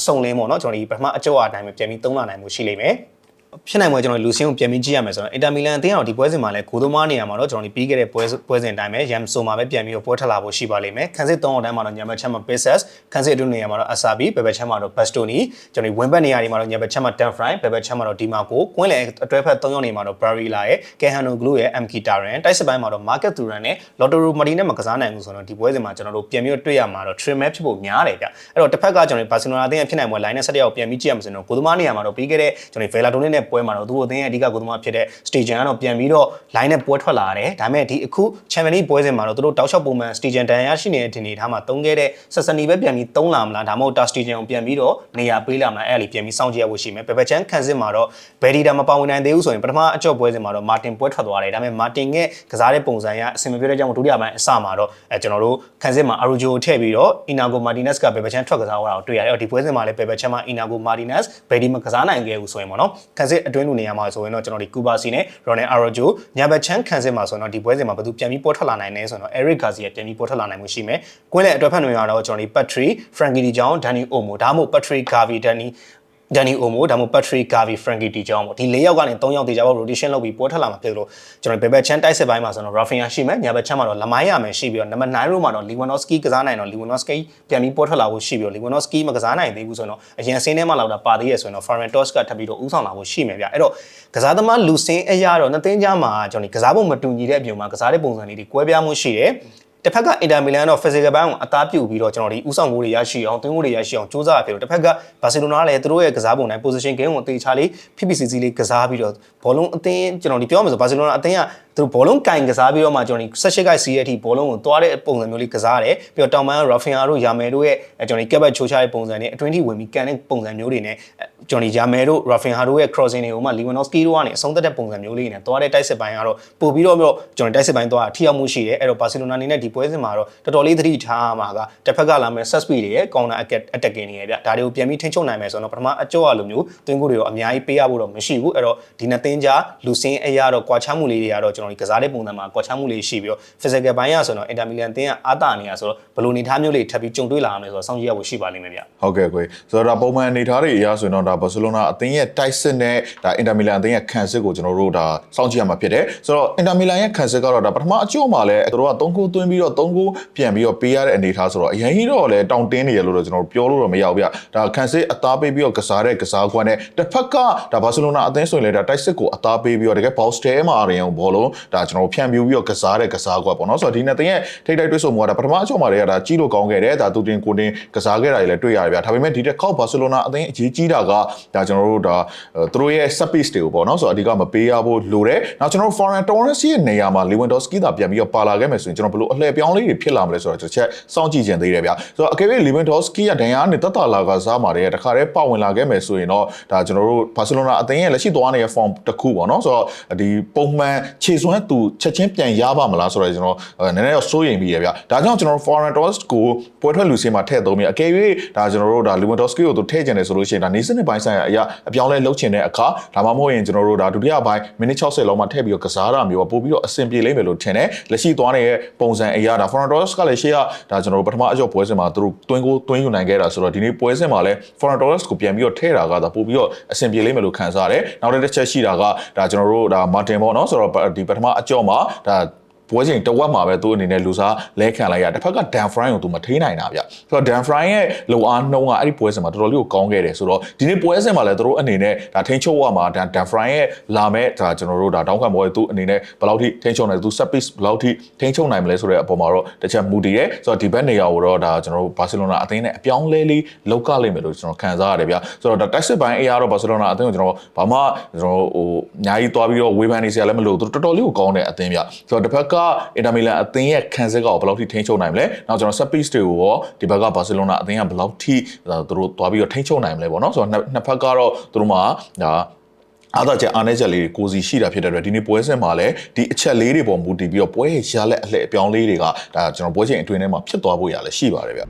အစုံလင်းပေါ့နော်ကျွန်တော်ဒီပထမအကျော်အတိုင်းပဲပြန်ပြီးသုံးလာနိုင်မှုရှိလိမ့်မယ် ဖြစ်နိုင်မှာကျွန်တော်လူစင်းကိုပြန်ပြီးကြည့်ရမယ်ဆိုတော့အင်တာမီလန်အသင်းကတော့ဒီပွဲစဉ်မှာလည်းဂိုးသမားနေရာမှာတော့ကျွန်တော်ဒီပြီးခဲ့တဲ့ပွဲပွဲစဉ်အတိုင်းပဲရမ်ဆိုမှာပဲပြန်ပြီးတော့ပွဲထလာဖို့ရှိပါလိမ့်မယ်ခန်းစစ်၃အောင်တိုင်းမှာတော့ညမချက်မှာ Pacers ခန်းစစ်အတွင်းနေရာမှာတော့ Asabi ဘယ်ဘက်ချက်မှာတော့ Bastoni ကျွန်တော်ဒီဝင်းဘက်နေရာတွေမှာတော့ညဘက်ချက်မှာ Danfry ဘယ်ဘက်ချက်မှာတော့ Dimarco ကွင်းလေအတွဲဖက်၃ယောက်နေမှာတော့ Barilla ရဲ့ Kehano Glue ရဲ့ MK Taran တိုက်စစ်ပိုင်းမှာတော့ Market Turan နဲ့ Lottery Martin နဲ့မကစားနိုင်ဘူးဆိုတော့ဒီပွဲစဉ်မှာကျွန်တော်တို့ပြန်ပြီးတော့တွေ့ရမှာတော့ Trim Map ဖြစ်ဖို့များတယ်ဗျအဲ့တော့တစ်ဖက်ကကျွန်တော်ဒီ Barcelona အသင်းရဲ့ဖြစ်နိုင်ပွဲ line နဲ့ဆက်ရောက်ပြန်ပြီးကြည့်ရမှာဆိုတော့ကိုသမားနေရာမှာတော့ပြီးခဲ့တဲ့ကျွန်တော်ဒီ Valladolid နဲ့ပွဲမှာတော့သူ့အသင်းရဲ့အဓိကကိုသမားဖြစ်တဲ့ Station ကတော့ပြန်ပြီးတော့ line နဲ့ပွဲထွက်လာတယ်ဒါပေမဲ့ဒီအခု Champions League ပွဲစဉ်မှာတော့သူတို့တောက်လျှောက်ပုံမှန် Station တန်ရရှိနေတဲ့ဒီနေ့ထားမှာတုံးခဲ့တဲ့ဆက်စနီပဲပြန်ပြီးတုံးလာမလားဒါမှမဟုတ် Ta Station ကိုပြန်ပြီးတော့နေရာပေးလာမလားအဲ့ဒါလေးပြန်ပြီးစောင့်ကြည့်ရဖို့ရှိမယ်ဘယ်ဘက်ချမ်းခံစစ်မှာတော့ Berida မပါဝင်နိုင်သေးဘူးဆိုရင်ပထမအကြော့ပွဲစဉ်မှာတော့ Martin ပွဲထွက်သွားတယ်ဒါပေမဲ့ Martin ရဲ့ကစားတဲ့ပုံစံကအဆင်မပြေတဲ့ကြောင့်ဒုတိယပိုင်းအစမှာတော့အဲကျွန်တော်တို့ခံစစ်မှာ Arujo ကိုထည့်ပြီးတော့ Inago Martinez ကဘယ်ဘက်ချမ်းထွက်ကစားသွားတာကိုတွေ့ရတယ်အဲ့တော့ဒီပွဲစဉ်မှာလည်းဘယ်ဘက်ချမ်းမှာ Inago Martinez ဘယ်ဒီမကစားနိုင်ခဲ့ဘူးဆိုရင်ပေါ့နော်ခံစစ်အတွင်းလူနေရာမှာဆိုရင်တော့ကျွန်တော်ဒီ Kubasi နဲ့ Ronald Arujo ညာဘက်ချမ်းခံစစ်မှာဆိုရင်တော့ဒီပွဲစဉ်မှာဘယ်သူပြန်ပြီးပေါ်ထွက်လာနိုင်လဲဆိုတော့ Eric Garcia ပြန်ပြီးပေါ်ထွက်လာနိုင်မှုရှိမယ်ကွင်းလေအတွက်ဖက်တွေကတော့ကျွန်တော်ဒီ Patrick Frankie De Jong Danny Olmo ဒါမှမဟုတ် Patrick Gavi Danny ဒန်နီအိုမိုဒါမှမဟုတ်ပတ်ထရီကာဗီဖရန်ကီတီကြောင်းပေါ့ဒီ၄ယောက်ကနေ၃ယောက်တေချာပေါ့ rotation လုပ်ပြီးပွဲထွက်လာမှာဖြစ်လို့ကျွန်တော်ဘယ်ဘက်ချမ်းတိုက်စစ်ပိုင်းမှာဆိုတော့ရာဖင်ယာရှိမယ်ညာဘက်ချမ်းမှာတော့လမိုင်းရမယ်ရှိပြီးတော့နံပါတ်9ရိုမှာတော့လီဝန်နော့စကီကစားနိုင်တော့လီဝန်နော့စကီပြန်ပြီးပွဲထွက်လာဖို့ရှိပြီးတော့လီဝန်နော့စကီမကစားနိုင်သေးဘူးဆိုတော့အရင်ဆင်းထဲမှာလောက်တာပါသေးရဆိုရင်တော့ဖာရန်တော့စ်ကထပ်ပြီးတော့ဥဆောင်လာဖို့ရှိမယ်ဗျအဲ့တော့ကစားသမားလူစင်းအရာတော့နှစ်သိန်းကြားမှာကျွန်တော်ဒီကစားပုံမတူညီတဲ့အပြင်မှာကစားတဲ့ပုံစံလေးတွေကွဲပြားမှုရှိတယ် တစ်ဖက်ကအင်တာမီလန်ကတော့ physical ဘိုင်းကိုအသားပြုတ်ပြီးတော့ကျွန်တော်ဒီဥဆောင်မှုတွေရရှိအောင်သွင်းမှုတွေရရှိအောင်စူးစမ်းရဖြစ်လို့တစ်ဖက်ကဘာစီလိုနာကလည်းသူတို့ရဲ့ကစားပုံတိုင်း position game ကိုတေချာလေး PPCC လေးကစားပြီးတော့ဘောလုံးအသင်းကျွန်တော်ဒီပြောမှဆိုဘာစီလိုနာအသင်းက သူတို့ဘောလုံးကင်ကစားပြီးတော့မှကျွန်တော်ဒီ16ကိုက်စီးရဲ့အထိဘောလုံးကိုသွားတဲ့ပုံစံမျိုးလေးကစားရတယ်ပြီးတော့တောင်ပန်း Rafinha တို့ယာမယ်တို့ရဲ့ကျွန်တော်ဒီ cap ချိုးချတဲ့ပုံစံနဲ့အတွင်းထိဝင်ပြီးကန်တဲ့ပုံစံမျိုးတွေနဲ့ကျွန်တော်ဒီယာမယ်တို့ Rafinha တို့ရဲ့ crossing တွေကိုမှ Lewandowski တို့ကနေအဆုံးသတ်တဲ့ပုံစံမျိုးလေးနဲ့သွားတဲ့တိုက်စစ်ပိုင်းကတော့ပို့ပြီးတော့ကျွန်တော်တိုက်စစ်ပိုင်းသွားထိရောက်မှုရှိတယ်အဲ့တော့ Barcelona အနေနဲ့ဒီပွဲစဉ်မှာတော့တော်တော်လေးသတိထားမှာကတစ်ဖက်ကလာမဲ့ set speed တွေရဲ့ counter attacking တွေရဲ့ဗျဒါတွေကိုပြန်ပြီးထိန်းချုပ်နိုင်မယ်ဆိုတော့ပထမအကျော့အလိုမျိုးတွင်းကိုတွေတော့အများကြီးပေးရဖို့တော့မရှိဘူးအဲ့တော့ဒီနှစ်သင်းကြားလူစင်းအရာတော့ကွာခြားမှုလေးတွေကတော့ကျွန်တော်ဒီကစားတဲ့ပုံစံမှာကွာခြားမှုလေးရှိပြီးတော့ physical ဘိုင်းရဆိုတော့ Inter Milan သင်းကအာတာနေရဆိုတော့ဘယ်လိုနေထားမျိုးလေးထပ်ပြီးကြုံတွေ့လာအောင်လဲဆိုတော့စောင့်ကြည့်ရဖို့ရှိပါလိမ့်မယ်ဗျဟုတ်ကဲ့ကိုဆိုတော့ဒါပုံမှန်အနေထားတွေအရဆိုရင်တော့ဒါဘာစီလိုနာအသင်းရဲ့တိုက်စစ်နဲ့ဒါအင်တာမီလန်အသင်းရဲ့ခံစစ်ကိုကျွန်တော်တို့ဒါစောင့်ကြည့်ရမှာဖြစ်တယ်ဆိုတော့အင်တာမီလန်ရဲ့ခံစစ်ကတော့ဒါပထမအကျော့မှာလည်းသူတို့က3ဂိုးသွင်းပြီးတော့3ဂိုးပြန်ပြီးတော့ပေးရတဲ့အနေထားဆိုတော့အရင်ကြီးတော့လည်းတောင်တင်းနေရလို့တော့ကျွန်တော်ပြောလို့တော့မရဘူးဗျဒါခံစစ်အသားပေးပြီးတော့ကစားတဲ့ကစားကွက်နဲ့တစ်ဖက်ကဒါဘာစီလိုနာအသင်းဆိုရင်လည်းဒါတိုက်စစ်ကိုအသားပေးပြီးတော့တကယ်ဘောက်စတဲမှာအရင်ဘောလုံးဒါကျွန်တော်ဖြန့်ပြူပြီးတော့ကစားတဲ့ကစားကွက်ပေါ့နော်ဆိုတော့ဒီနှစ်သင်းရဲ့ထိပ်တိုက်တွေ့ဆုံမှုကဒါပထမအကျော့မှာလည်းဒါကြီးလို့ကောင်းခဲ့တယ်ဒါသူတင်ကိုတင်ကစားခဲ့တာတွေလည်းတွေ့ရတယ်ဗျဒါပေမဲ့ဒီတစ်ခေါက်ဘာစီလိုနာအသင်းအကြီးကြီးတာကဒါကျွန်တော်တို့ဒါသူတို့ရဲ့ set piece တွေကိုပေါ့နော်ဆိုတော့အဓိကမပေးရဖို့လိုတယ်နောက်ကျွန်တော်တို့ foreign Torres ရဲ့နေရာမှာ Lewandowski သာပြန်ပြီးတော့ပါလာခဲ့မယ်ဆိုရင်ကျွန်တော်ဘယ်လိုအလှည့်ပြောင်းလေးတွေဖြစ်လာမလဲဆိုတော့တစ်ချက်စောင့်ကြည့်ကြသေးတယ်ဗျဆိုတော့အကယ်၍ Lewandowski ကဒဏ်ရာနဲ့တက်တာလာကစားမှာတဲ့တခါတည်းပါဝင်လာခဲ့မယ်ဆိုရင်တော့ဒါကျွန်တော်တို့ Barcelona အသင်းရဲ့လက်ရှိသွားနေတဲ့ form တစ်ခုပေါ့နော်ဆိုတော့ဒီပုံမှန်ခြေစွမ်းသူချက်ချင်းပြန်ရပါမလားဆိုတော့ကျွန်တော်နည်းနည်းတော့စိုးရိမ်ပြီးရဗျဒါကြောင့်ကျွန်တော်တို့ foreign Torres ကိုပွဲထွက်လူစင်းမှာထည့်သုံးပြီးအကယ်၍ဒါကျွန်တော်တို့ဒါ Lewandowski ကိုသူထည့်ကျင်တယ်ဆိုလို့ရှိရင်ဒါနေစနစ်ပိုင်းဆိုင်ရာအရာအပြောင်းလဲလုပ်ချင်တဲ့အခါဒါမှမဟုတ်ရင်ကျွန်တော်တို့ဒါဒုတိယပိုင်းမိနစ်60လောက်မှထည့်ပြီးတော့ကစားတာမျိုးပို့ပြီးတော့အဆင်ပြေလိမ့်မယ်လို့ထင်တယ်လက်ရှိသွားနေတဲ့ပုံစံအရာဒါ foreign Torres ကလည်းရှေ့ကဒါကျွန်တော်တို့ပထမအကျော့ပွဲစဉ်မှာသူတို့တွင်းကိုတွင်းယူနိုင်ခဲ့တာဆိုတော့ဒီနေ့ပွဲစဉ်မှာလည်း foreign Torres ကိုပြန်ပြီးတော့ထည့်တာကဒါပို့ပြီးတော့အဆင်ပြေလိမ့်မယ်လို့ခံစားရတယ်နောက်တစ်ချက်ရှိတာကဒါကျွန်တော်တို့ဒါ Martin ပေါ့နော်ဆိုတော့ဒီပထမအကျော့မှာဒါ ပွဲချိန်တဝက်မှာပဲသူအနေနဲ့လူစားလဲခံလိုက်ရတစ်ဖက်က Dan Fry ကိုသူမထိနိုင်တာဗျဆိုတော့ Dan Fry ရဲ့လုံအားနှုံးကအဲ့ဒီပွဲစဉ်မှာတော်တော်လေးကိုကောင်းခဲ့တယ်ဆိုတော့ဒီနေ့ပွဲစဉ်မှာလည်းသူတို့အနေနဲ့ဒါထိန်းချုပ်ရမှာ Dan Dan Fry ရဲ့လာမဲ့ဒါကျွန်တော်တို့ဒါတောင်းခံပွဲသူအနေနဲ့ဘယ်လောက်ထိထိန်းချုပ်နိုင်သူ set piece ဘယ်လောက်ထိထိန်းချုပ်နိုင်မလဲဆိုတဲ့အပေါ်မှာတော့တစ်ချက်မူတည်ရဲဆိုတော့ဒီဘက်နေရာကိုတော့ဒါကျွန်တော်တို့ဘာစီလိုနာအသင်းနဲ့အပြောင်းလဲလေးလောက်ကလိမ့်မယ်လို့ကျွန်တော်ခံစားရတယ်ဗျဆိုတော့ဒါ Texas ဘိုင်း AR တော့ဘာစီလိုနာအသင်းကိုကျွန်တော်ဘာမှကျွန်တော်ဟိုအများကြီးသွားပြီးတော့ဝေဖန်နေစရာလည်းမလိုသူတော်တော်လေးကိုကောင်းတဲ့အသင်းဗျဆိုတော့တစ်ဖက်ကကအင်တာမီလန်အသင်းရဲ့ခံစစ်ကောဘယ်လောက်ထိထိန်းချုပ်နိုင်မလဲနောက်ကျွန်တော် set piece တွေကိုရောဒီဘက်ကဘာစီလိုနာအသင်းကဘယ်လောက်ထိသူတို့သွားပြီးတော့ထိန်းချုပ်နိုင်မလဲပေါ့နော်ဆိုတော့နှစ်ဖက်ကတော့သူတို့မှာဒါအားသာချက်အားနည်းချက်လေးတွေကိုစီရှိတာဖြစ်တဲ့အတွက်ဒီနေ့ပွဲစဉ်မှာလည်းဒီအချက်လေးတွေပေါ်မူတည်ပြီးတော့ပွဲရဲ့ရလက်အလှည့်အပြောင်းလေးတွေကဒါကျွန်တော်ပွဲချိန်အတွင်းထဲမှာဖြစ်သွားဖို့ရလည်းရှိပါတယ်ဗျ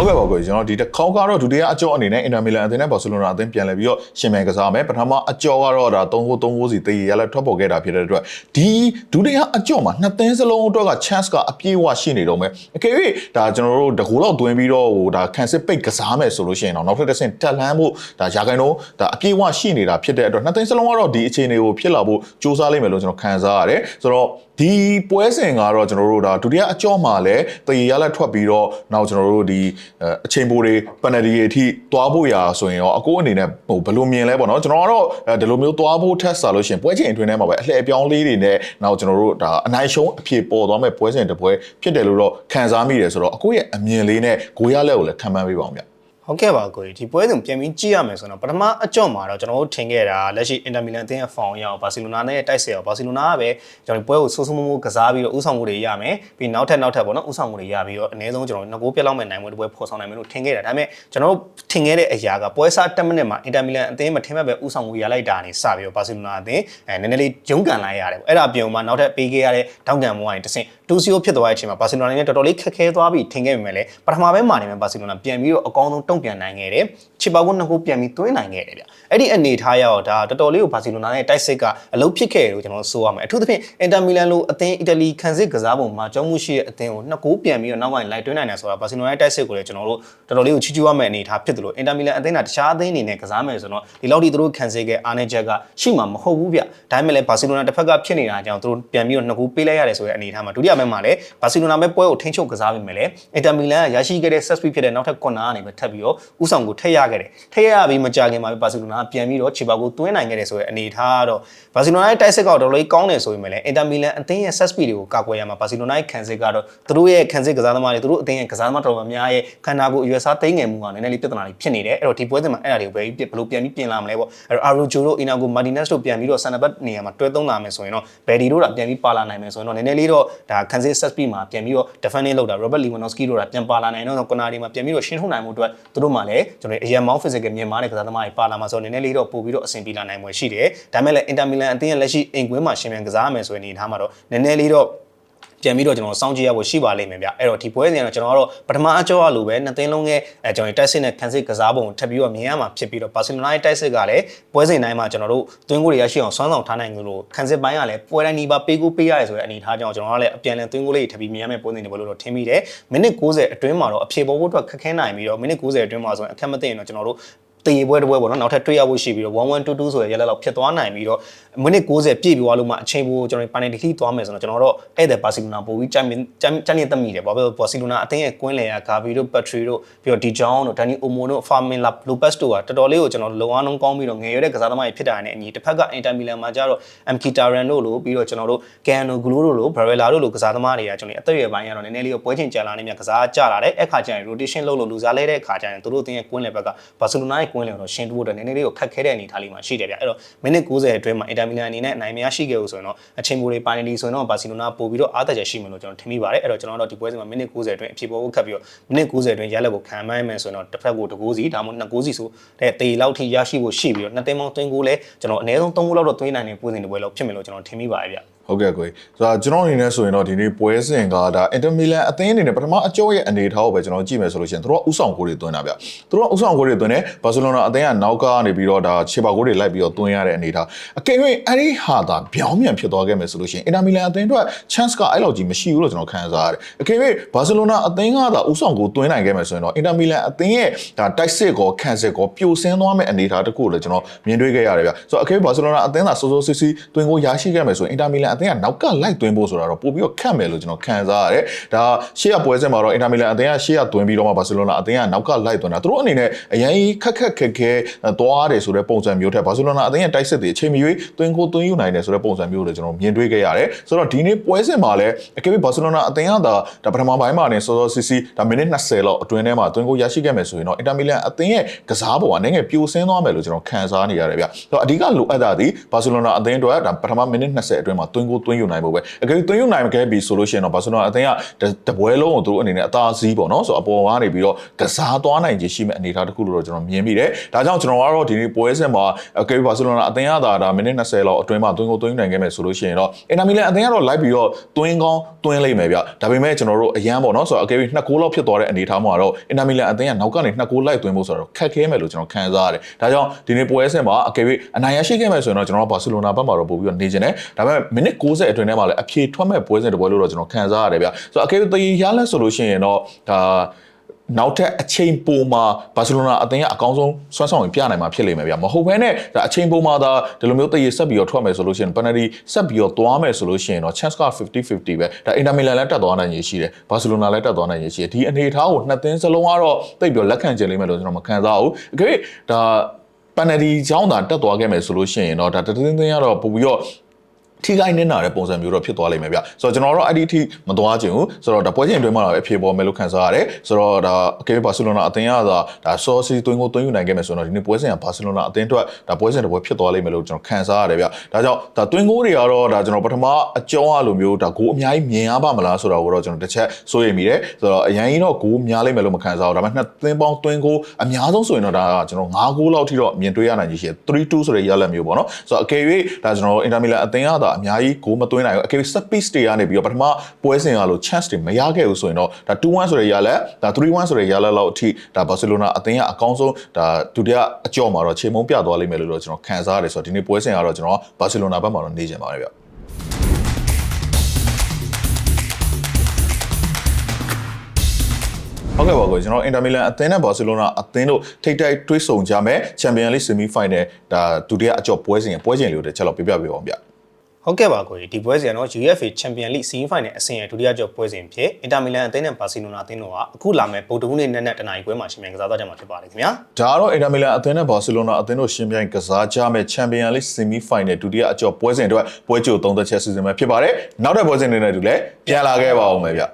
ဟုတ်ကဲ့ပါကိုကျွန်တော်ဒီတစ်ခေါက်ကတော့ဒုတိယအကြောအနေနဲ့အင်တာမီလန်အသင်းနဲ့ဘာစီလိုနာအသင်းပြန်လည်ပြီးတော့ရှင်မြန်ကစားမယ်ပထမအကြောကတော့ဒါ3ဟို3ဟိုစီတည်ရလက်ထွက်ပေါ်ခဲ့တာဖြစ်တဲ့အတွက်ဒီဒုတိယအကြောမှာနှစ်သင်းစလုံးအတွက်က chance ကအပြည့်အဝရှိနေတော့မယ်အကယ်၍ဒါကျွန်တော်တို့တကူလောက်တွင်းပြီးတော့ဟိုဒါခံစစ်ပိတ်ကစားမယ်ဆိုလို့ရှိရင်တော့နောက်ထပ်တစ်ဆင့်တက်လန်းဖို့ဒါရာခိုင်နှုန်းဒါအပြည့်အဝရှိနေတာဖြစ်တဲ့အတွက်နှစ်သင်းစလုံးကတော့ဒီအခြေအနေကိုဖြစ်လာဖို့စူးစမ်းလိမ့်မယ်လို့ကျွန်တော်ခံစားရတယ်ဆိုတော့ ဒီပွဲစဉ်ကတော့ကျွန်တော်တို့ဒါဒုတိယအကြောမှာလည်းတည်ရလက်ထွက်ပြီးတော့နောက်ကျွန်တော်တို့ဒီအဲအချိန်ပိုတွေပန်နယ်ဒီအထိသွားဖို့ရာဆိုရင်ရောအကိုအနေနဲ့ဟိုဘယ်လိုမြင်လဲပေါ့နော်ကျွန်တော်ကတော့ဒီလိုမျိုးသွားဖို့ထက်စားလို့ရှိရင်ပွဲချိန်အတွင်းထဲမှာပဲအလှည့်အပြောင်းလေးတွေနဲ့နောက်ကျွန်တော်တို့ဒါအနိုင်ရှုံးအဖြစ်ပေါ်သွားမဲ့ပွဲစဉ်တစ်ပွဲဖြစ်တယ်လို့တော့ခံစားမိတယ်ဆိုတော့အကိုရဲ့အမြင်လေးနဲ့ဂိုးရလက်ကိုလည်းခံမှန်းပေးပါအောင်ဗျ ဟုတ်ကဲ့ပါကိုကြီးဒီပွဲစဉ်ပြန်ပြီးကြည့်ရမယ်ဆိုတော့ပထမအကြော့မှာတော့ကျွန်တော်တို့ထင်ခဲ့တာလက်ရှိအင်တာမီလန်အသင်းရဲ့ဖောင်ရောက်ဘာစီလိုနာနဲ့တိုက်ဆက်ရောက်ဘာစီလိုနာကပဲကျွန်တော်ဒီပွဲကိုဆိုးဆိုးမိုးမိုးကစားပြီးတော့ဥဆောင်မှုတွေရမယ်ပြီးနောက်ထပ်နောက်ထပ်ပေါ့နော်ဥဆောင်မှုတွေရပြီးတော့အနည်းဆုံးကျွန်တော်တို့ငကိုးပြက်လောက်မဲ့နိုင်ပွဲတစ်ပွဲဖော်ဆောင်နိုင်မယ်လို့ထင်ခဲ့တာဒါပေမဲ့ကျွန်တော်တို့ထင်ခဲ့တဲ့အရာကပွဲစား10မိနစ်မှာအင်တာမီလန်အသင်းမထင်မဲ့ပဲဥဆောင်မှုရလိုက်တာနေစပြီးတော့ဘာစီလိုနာအသင်းအဲနည်းနည်းလေးဂျုံကန်လိုက်ရတယ်ပေါ့အဲ့ဒါပြုံမှာနောက်ထပ်ပေးခဲ့ရတဲ့တောင်းကန်မှုကနေတစ်ဆင့်တူစီယိုဖြစ်သွားတဲ့အချိန်မှာဘာစီလိုနာနဲ့တော်တော်လေးခက်ခဲသွားပြီးထင်ခဲ့ပေမဲ့လည်းပထမပိုင်းမှာနေမှာဘာစီလိုနာပြန်ပြီးတော့အကောင်းဆုံးတုံ့ပြန်နိုင်ခဲ့တယ်ချစ်ပါကုန်းနှစ်ခုပြန်ပြီးသွင်းနိုင်ခဲ့တယ်ဗျအဲ့ဒီအနေထားရတော့ဒါတော်တော်လေးကိုဘာစီလိုနာနဲ့တိုက်စစ်ကအလုပ်ဖြစ်ခဲ့တယ်လို့ကျွန်တော်ဆိုရမယ်အထူးသဖြင့်အင်တာမီလန်လိုအသင်းအီတလီခံစစ်ကစားပုံမှာကြောင်းမှုရှိတဲ့အသင်းကိုနှစ်ကိုပြန်ပြီးတော့နောက်ပိုင်းလိုက်တွင်းနိုင်တယ်ဆိုတာဘာစီလိုနာရဲ့တိုက်စစ်ကိုလည်းကျွန်တော်တို့တော်တော်လေးကိုချီးကျူးရမယ့်အနေထားဖြစ်တယ်လို့အင်တာမီလန်အသင်းကတခြားအသင်းတွေနဲ့ကစားမယ်ဆိုတော့ဒီလောက်ထိသူတို့ခံစစ်ခဲ့အားနည်းချက်ကရှိမှာမဟုတ်ဘူးဗျဒါပေမဲ့လည်းဘာစီလိုနာတစ်ဖက်ကဖြစ်နေတာကြောင့်သူတို့ပြန်ပြီးတော့နှစ်ကိုပေးလိုက်ရတယ်ဆိုတဲ့အနေထားမှာဒုတိယပိုင်းမှာလည်းဘာစီလိုနာပဲပွဲကိုထိန်းချုပ်ကစားပြီးမယ်လေအင်တာမီလန်ကရရှိခဲ့တဲ့ set speed ဖြစ်တဲ့နောက်ထပ်ကွန်နာကနေပဲထပ်ပြီးတော့ဥဆောင်ကိုထည့်ရခဲ့တယ်ထည့်ရပြီးမကြခင်မှာပဲဘာစီလိုနာကပြန်ပြီးတော့ခြေပါကိုသွင်းနိုင်ခဲ့တယ်ဆိုတဲ့အနေထားကတော့ဘာစီလိုနာရဲ့တိုက်စစ်ကတော့တော်တော်လေးကောင်းတယ်ဆိုပေမဲ့လည်းအင်တာမီလန်အသင်းရဲ့ set speed တွေကိုကာကွယ်ရမှာဘာစီလိုနာရဲ့ခံစစ်ကတော့သူတို့ရဲ့ခံစစ်ကစားသမားတွေသူတို့အသင်းရဲ့ကစားသမားတော်တော်များများရဲ့ခန္ဓာကိုယ်အရွယ်စားသိမ်းငယ်မှုကနည်းနည်းလေးပြဿနာတွေဖြစ်နေတယ်အဲ့တော့ဒီပွဲစဉ်မှာအဲ့ဒါတွေကိုဘယ်လိုပြန်ပြီးပြင်လာမလဲပေါ့အဲ့တော့အာရိုဂျိုတို့အီနာကိုမာတီနက်စ်တို့ပြန်ပြီးတော့ဆန်နဘတ်နေရာမှာတွဲသုံးလာမယ်ဆိုရင်တော့ဘယ်ဒီတို့ကပြန်ပြီးပါလာနိုင်မယ်ဆိုရင်တော့နည်းနည်းလေးတော့ဒါခံစစ် set speed မှာပြန်ပြီးတော့ defending လုပ်တာ Robert Lewandowski တို့ကပြန်ပါလာနိုင်တော့ကွန်နာဒီမှာပြန်ပြီးတော့ရှင်းထုတ်နိုင်မှုအတွက်သူတို့မှလည်းကျွန်တော်အရန်မောင်း physical မြင်မာတဲ့ကစားသမားတွေပါလာမှာဆိုတော့နည်းနည်းလေးတော့ပို့ပြီးတော့အဆင်ပြေလာနိုင်မှာရှိတယ်ဒါမဲ့လည်း Inter Milan အသင်းရဲ့လက်ရှိအိမ်ကွင်းမှာရှင်မြန်ကစားရမယ်ဆိုရင်အနေထားမှာတော့နည်းနည်းလေးတော့ ပြန်ပြီးတော့ကျွန်တော်စောင့်ကြည့်ရဖို့ရှိပါလိမ့်မယ်ဗျအဲ့တော့ဒီပွဲစဉ်ကတော့ကျွန်တော်ကတော့ပထမအကြောအလိုပဲနှစ်သိန်းလုံးရဲ့အဲကျွန်တော်တိုက်စစ်နဲ့ခံစစ်ကစားပုံကိုထပ်ပြီးတော့မြင်ရမှာဖြစ်ပြီးတော့ဘာစီလိုနာရဲ့တိုက်စစ်ကလည်းပွဲစဉ်တိုင်းမှာကျွန်တော်တို့သွင်းကိုတွေရရှိအောင်ဆွမ်းဆောင်ထားနိုင်ကြလို့ခံစစ်ပိုင်းကလည်းပွဲတိုင်းဒီပါပေးကိုပေးရတယ်ဆိုတဲ့အနေအထားကြောင့်ကျွန်တော်ကလည်းအပြန်လည်သွင်းကိုလေးထပ်ပြီးမြင်ရမယ့်ပွဲစဉ်တွေဘလို့တော့ထင်မိတယ်မိနစ်90အတွင်းမှာတော့အဖြေပေါ်ဖို့အတွက်ခက်ခဲနိုင်ပြီးတော့မိနစ်90အတွင်းမှာဆိုရင်အခက်မသိရင်တော့ကျွန်တော်တို့ တည်ပွဲတစ်ပွဲပေါ့နော်နောက်ထပ်တွေ့ရဖို့ရှိပြီးတော့1122ဆိုတဲ့ရလက်လောက်ဖြစ်သွားနိုင်ပြီးတော့မိနစ်90ပြည့်ပြီးသွားလို့မှအချိန်ပိုကျွန်တော်ပန်နယ်တီထိသွားမယ်ဆိုတော့ကျွန်တော်တို့ဧည့်သည်ဘာစီလိုနာပို့ပြီးကြိုင်ကြိုင်ကြိုင်နေသက်မိတယ်ဘာဖြစ်လို့ဘာစီလိုနာအသင်းရဲ့ကွင်းလေကဂါဘီတို့ပက်ထရီတို့ပြီးတော့ဒီဂျောင်းတို့ဒန်နီအိုမိုတို့ဖာမင်လာလိုပက်စ်တို့ကတော်တော်လေးကိုကျွန်တော်လုံအောင်လုံးကောင်းပြီးတော့ငယ်ရွယ်တဲ့ကစားသမားတွေဖြစ်တာနဲ့အညီတစ်ဖက်ကအင်တာမီလန်မှာကျတော့ MK Taran တို့လိုပြီးတော့ကျွန်တော်တို့ကန်နိုဂလိုတို့လိုဘရယ်လာတို့လိုကစားသမားတွေကကျွန်တော်အသက်အရွယ်ပိုင်းကတော့နည်းနည်းလေးပွဲချင်းကြာလာနေမြကစားကြလာတယ်အခါကျရင် rotation လုပ်လို့လူစားလဲတဲ့အခါကျရင်တို့တို့အသင်းရဲ့ကွင်းလေဘက်ကဘာစီလိုနာရဲ့ကွင်းလေတော့ရှင်းတူဖို့အတွက်နည်းနည်းလေးကိုခက်ခဲတဲ့အနေအထားလေးမှာရှိတယ်ဗျအဲ့တော့မိနစ်90အတွင်းမှာအင်တာမီလန်အနေနဲ့အနိုင်မရရှိခဲ့လို့ဆိုရင်တော့အချိန်ပိုတွေပိုင်းနေဆိုရင်တော့ဘာစီလိုနာပို့ပြီးတော့အားသက်ချက်ရှိမယ်လို့ကျွန်တော်ထင်မိပါတယ်အဲ့တော့ကျွန်တော်တို့ဒီပွဲစဉ်မှာမိနစ်90အတွင်းအဖြေပေါ်ဖို့ခက်ပြီးတော့မိနစ်90အတွင်းရလက်ကိုခံမှန်းမယ်ဆိုရင်တော့တစ်ဖက်ကိုတကိုးစီဒါမှမဟုတ်နှစ်ကိုးစီဆိုတဲ့တေလောက်ထိရရှိဖို့ရှိပြီးတော့နှစ်သိန်းပေါင်းသွင်းကိုလည်းကျွန်တော်အနည်းဆုံး3ခုလောက်တော့သွင်းနိုင်တဲ့ပွဲစဉ်တွေပွဲလောက်ဖြစ်မယ်လို့ကျွန်တော်ထင်မိပါတယ်ဗျ ဟုတ်ကဲ့ကိုကြီးဆိုတော့ကျွန်တော်အနေနဲ့ဆိုရင်တော့ဒီနေ့ပွဲစဉ်ကဒါအင်တာမီလန်အသင်းအနေနဲ့ပထမအကျော်ရဲ့အနေအထားကိုပဲကျွန်တော်ကြည့်မယ်ဆိုလို့ရှိရင်သူတို့ကဥဆောင်ကိုတွေသွင်းတာဗျသူတို့ကဥဆောင်ကိုတွေသွင်းတယ်ဘာစီလိုနာအသင်းကနောက်ကနေပြီးတော့ဒါခြေပါကိုတွေလိုက်ပြီးတော့သွင်းရတဲ့အနေအထားအကယ်၍အဲ့ဒီဟာသာပြောင်းပြန်ဖြစ်သွားခဲ့မယ်ဆိုလို့ရှိရင်အင်တာမီလန်အသင်းအတွက် chance ကအဲ့လောက်ကြီးမရှိဘူးလို့ကျွန်တော်ခံစားရတယ်အကယ်၍ဘာစီလိုနာအသင်းကသာဥဆောင်ကိုသွင်းနိုင်ခဲ့မယ်ဆိုရင်တော့အင်တာမီလန်အသင်းရဲ့ဒါတိုက်စစ်ကောခံစစ်ကောပြိုဆင်းသွားမယ့်အနေအထားတစ်ခုကိုလည်းကျွန်တော်မြင်တွေ့ခဲ့ရတယ်ဗျဆိုတော့အကယ်၍ဘာစီလိုနာအသင်းသာစိုးစိုးစစ်စစ်သွင်းကိုရရှိခဲ့မယ်ဆိုရင်အင်တာမီလန်အအသင်းကနောက်ကလိုက်သွင်းဖို့ဆိုတာတော့ပို့ပြီးတော့ခက်မယ်လို့ကျွန်တော်ခံစားရတယ်ဒါရှေ့ကပွဲစဉ်မှာတော့အင်တာမီလန်အသင်းကရှေ့ကသွင်းပြီးတော့မှဘာစီလိုနာအသင်းကနောက်ကလိုက်သွင်းတာသူတို့အနေနဲ့အရင်ခက်ခက်ခက်ခဲသွားတယ်ဆိုတဲ့ပုံစံမျိုးထက်ဘာစီလိုနာအသင်းရဲ့တိုက်စစ်တွေအချိန်မရွေးသွင်းကိုသွင်းယူနိုင်တယ်ဆိုတဲ့ပုံစံမျိုးတွေကျွန်တော်မြင်တွေ့ခဲ့ရတယ်ဆိုတော့ဒီနေ့ပွဲစဉ်မှာလည်းအကယ်၍ဘာစီလိုနာအသင်းကဒါဒါပထမပိုင်းမှာနေစောစောစီစီဒါမိနစ်20လောက်အတွင်းထဲမှာသွင်းကိုရရှိခဲ့မယ်ဆိုရင်တော့အင်တာမီလန်အသင်းရဲ့ကစားပုံကနည်းငယ်ပြိုဆင်းသွားမယ်လို့ကျွန်တော်ခံစားနေရတယ်ဗျဆိုတော့အဓိကလိုအပ်တာဒီဘာစီလိုနာအသင်းအတွက်ဒါပထမမိနစ်20အတွင်းမှာသွင်းကိုသွင်းယူနိုင်ဖို့ပဲအကယ်၍သွင်းယူနိုင်ခဲ့ပြီဆိုလို့ရှိရင်တော့ဘာစီလိုနာအသင်းကတပွဲလုံးကိုသူတို့အနေနဲ့အသာစီးပေါ့နော်ဆိုတော့အပေါ်ကနေပြီးတော့ကစားသွားနိုင်ခြင်းရှိမဲ့အနေအထားတစ်ခုလို့တော့ကျွန်တော်မြင်မိတယ်ဒါကြောင့်ကျွန်တော်ကတော့ဒီနေ့ပွဲစဉ်မှာအကယ်၍ဘာစီလိုနာအသင်းကဒါဒါမိနစ်20လောက်အတွင်းမှာသွင်းကိုသွင်းယူနိုင်ခဲ့မယ်ဆိုလို့ရှိရင်တော့အင်တာမီလန်အသင်းကတော့လိုက်ပြီးတော့သွင်းကောင်းသွင်းလိမ့်မယ်ဗျဒါပေမဲ့ကျွန်တော်တို့အရန်ပေါ့နော်ဆိုတော့အကယ်၍နှစ်ဂိုးလောက်ဖြစ်သွားတဲ့အနေအထားမှာတော့အင်တာမီလန်အသင်းကနောက်ကနေနှစ်ဂိုးလိုက်သွင်းဖို့ဆိုတော့ခက်ခဲမယ်လို့ကျွန်တော်ခံစားရတယ်ဒါကြောင့်ဒီနေ့ပွဲစဉ်မှာအကယ်၍အနိုင်ရရှိခဲ့မယ်ဆိုရင်တော့ကျွန်တော်တို့ဘာစီလိုနာဘက်မှာတော့ပို့ပြီးတော့နေကျင်တယ်ဒါပေမဲ့မိနစ်60အတွင်းထဲမှာလည်းအဖြေထွက်မဲ့ပွဲစဉ်တစ်ပွဲလို့တော့ကျွန်တော်ခံစားရတယ်ဗျဆိုတော့အကယ်၍တည်ရလဲဆိုလို့ရှိရင်တော့ဒါနောက်ထပ်အချိန်ပိုမှာဘာစီလိုနာအသင်းကအကောင်းဆုံးဆွမ်းဆောင်ရင်ပြနိုင်မှာဖြစ်လိမ့်မယ်ဗျမဟုတ်ဘဲနဲ့ဒါအချိန်ပိုမှာဒါဒီလိုမျိုးတည်ရဆက်ပြီးတော့ထွက်မယ်ဆိုလို့ရှိရင် penalty ဆက်ပြီးတော့သွားမယ်ဆိုလို့ရှိရင်တော့ chance က50-50ပဲဒါအင်တာမီလန်လည်းတက်သွားနိုင်ရည်ရှိတယ်ဘာစီလိုနာလည်းတက်သွားနိုင်ရည်ရှိတယ်ဒီအနေအထားကိုနှစ်သင်းစလုံးကတော့တိတ်ပြီးတော့လက်ခံချင်လိမ့်မယ်လို့ကျွန်တော်မခံစားဘူးအကယ်ဒါ penalty ကြောင်းသာတက်သွားခဲ့မယ်ဆိုလို့ရှိရင်တော့ဒါတသင်းသင်းကတော့ပို့ပြီးတော့ ထိခိုက်နေတာတဲ့ပုံစံမျိုးတော့ဖြစ်သွားလိမ့်မယ်ဗျဆိုတော့ကျွန်တော်တို့အဲ့ဒီအထိမသွားချင်ဘူးဆိုတော့ဒါပွဲချင်းအတွင်းမှာတော့အဖြေပေါ်မယ်လို့ခံစားရတယ်ဆိုတော့ဒါအကယ်ဘာစီလိုနာအသင်းကသာဒါဆော့စီသွင်းကိုသွင်းယူနိုင်ခဲ့မယ်ဆိုတော့ဒီနေ့ပွဲစဉ်ကဘာစီလိုနာအသင်းအတွက်ဒါပွဲစဉ်တစ်ပွဲဖြစ်သွားလိမ့်မယ်လို့ကျွန်တော်ခံစားရတယ်ဗျဒါကြောင့်ဒါသွင်းကိုတွေကတော့ဒါကျွန်တော်ပထမအကျောင်းအလိုမျိုးဒါဂိုးအများကြီးမြင်ရပါမလားဆိုတာကိုတော့ကျွန်တော်တစ်ချက်စိုးရိမ်မိတယ်ဆိုတော့အရင်ကြီးတော့ဂိုးများလိမ့်မယ်လို့မခံစားဘူးဒါပေမဲ့နှစ်သင်းပေါင်းသွင်းကိုအများဆုံးဆိုရင်တော့ဒါကကျွန်တော်9ဂိုးလောက်ထိတော့မြင်တွေ့ရနိုင်ကြီးရှိတယ်3-2ဆိုတဲ့ရလဒ်မျိုးပေါ့နော်ဆိုတော့အကယ်၍ဒါကျွန်တော်အင်တာမီလန်အသင်းကသာအများကြီးဂိုးမသွင်းနိုင်ဘူးအကယ်၍ set piece တွေကနေပြီးတော့ပထမပွဲစဉ်ကလို့ chance တွေမရခဲ့ဘူးဆိုရင်တော့ဒါ2-1ဆိုတဲ့ရလဒ်ဒါ3-1ဆိုတဲ့ရလဒ်လောက်အထိဒါဘာစီလိုနာအသင်းကအကောင်းဆုံးဒါဒုတိယအကြော့မှာတော့ခြေမုံပြသွားလိမ့်မယ်လို့တော့ကျွန်တော်ခံစားရတယ်ဆိုတော့ဒီနေ့ပွဲစဉ်ကတော့ကျွန်တော်ဘာစီလိုနာဘက်မှာတော့နေကြပါတယ်ဗျဟုတ်ကဲ့ပါကိုကျွန်တော်အင်တာမီလန်အသင်းနဲ့ဘာစီလိုနာအသင်းတို့ထိပ်တိုက်တွဲဆုံကြမယ်ချန်ပီယံလိဆီမီဖိုင်နယ်ဒါဒုတိယအကြော့ပွဲစဉ်ရဲ့ပွဲစဉ်လေးကိုတစ်ချက်လောက်ပြပြပေးပါဦးဗျ ဟုတ်ကဲ့ပါကိုဒီပွဲစဉ်ကတော့ UEFA Champions League Semi Final အဆင့်ရဲ့ဒုတိယကျော်ပွဲစဉ်ဖြစ်အင်တာမီလန်အသင်းနဲ့ဘာစီလိုနာအသင်းတို့ကအခုလာမယ့်ဗုဒ္ဓဟူးနေ့နက်နက်တနာရီခွဲမှာရှင်မြန်ကစားသွားကြမှာဖြစ်ပါတယ်ခင်ဗျာဒါကတော့အင်တာမီလန်အသင်းနဲ့ဘာစီလိုနာအသင်းတို့ရှင်ပြိုင်ကစားကြမယ်ချန်ပီယံလိဆီမီဖိုင်နယ်ဒုတိယအကြော့ပွဲစဉ်အတွက်ပွဲကြိုသုံးသက်ချက်စီစဉ်မှာဖြစ်ပါတယ်နောက်တဲ့ပွဲစဉ်တွေနဲ့တူလည်းပြန်လာခဲ့ပါဦးမယ်ဗျ